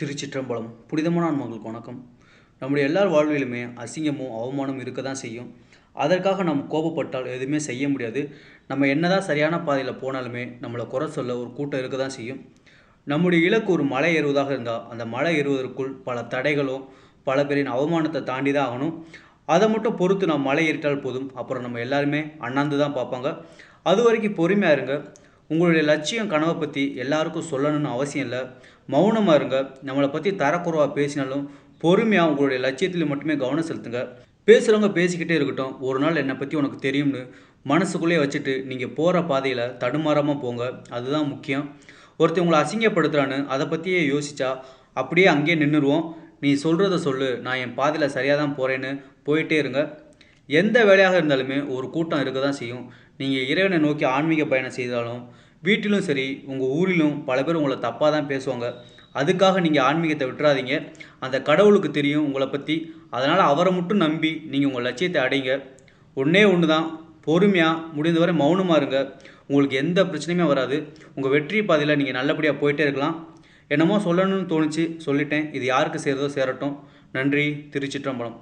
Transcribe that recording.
திருச்சிற்றம்பலம். புனிதமான ஆன்மாங்களுக்கு வணக்கம். நம்முடைய எல்லார் வாழ்விலுமே அசிங்கமும் அவமானமும் இருக்க தான் செய்யும். அதற்காக நம்ம கோபப்பட்டால் எதுவுமே செய்ய முடியாது. நம்ம என்னதான் சரியான பாதையில் போனாலுமே நம்மளை குறை சொல்ல ஒரு கூட்டம் இருக்க தான் செய்யும். நம்முடைய இலக்கு ஒரு மலை ஏறுவதாக இருந்தால் அந்த மலை ஏறுவதற்குள் பல தடைகளும் பல பேரின் அவமானத்தை தாண்டி தான் ஆகணும். அதை மட்டும் பொறுத்து நம்ம மலை ஏறிட்டால் போதும். அப்புறம் நம்ம எல்லாருமே அண்ணாந்து தான் பார்ப்பாங்க. அது வரைக்கும் பொறுமையாக இருங்க. உங்களுடைய லட்சியம் கனவை பற்றி எல்லாருக்கும் சொல்லணும்னு அவசியம் இல்லை. மௌனமாக இருங்க. நம்மளை பற்றி தரக்குறவாக பேசினாலும் பொறுமையாக உங்களுடைய லட்சியத்தில் மட்டுமே கவனம் செலுத்துங்க. பேசுகிறவங்க பேசிக்கிட்டே இருக்கட்டும். ஒரு நாள் என்னை பற்றி உனக்கு தெரியும்னு மனசுக்குள்ளே வச்சுட்டு நீங்கள் போகிற பாதையில் தடுமாறாமல் போங்க. அதுதான் முக்கியம். ஒருத்தர் உங்களை அசிங்கப்படுத்துகிறான்னு அதை பற்றியே யோசித்தா அப்படியே அங்கேயே நின்றுருவோம் நீ சொல்கிறத சொல்லு. நான் என் பாதையில் சரியாக தான் போகிறேன்னு போயிட்டே இருங்க. எந்த வேலையாக இருந்தாலுமே ஒரு கூட்டம் இருக்க தான் செய்யும். நீங்கள் இறைவனை நோக்கி ஆன்மீக பயணம் செய்தாலும் வீட்டிலும் சரி உங்கள் ஊரிலும் பல பேர் உங்களை தப்பாக தான் பேசுவாங்க. அதுக்காக நீங்கள் ஆன்மீகத்தை விட்டுறாதீங்க. அந்த கடவுளுக்கு தெரியும் உங்களை பற்றி அதனால் அவரை மட்டும் நம்பி நீங்கள் உங்கள் லட்சியத்தை அடைங்க. ஒன்றே ஒன்று தான் பொறுமையாக முடிந்தவரை மௌனமாக இருங்க. உங்களுக்கு எந்த பிரச்சனையுமே வராது. உங்கள் வெற்றி பாதையில் நீங்கள் நல்லபடியாக போயிட்டே இருக்கலாம். என்னமோ சொல்லணும்னு தோணுச்சு. சொல்லிட்டேன். இது யாருக்கு சேருதோ சேரட்டும். நன்றி. திருச்சிற்றம்பலம்.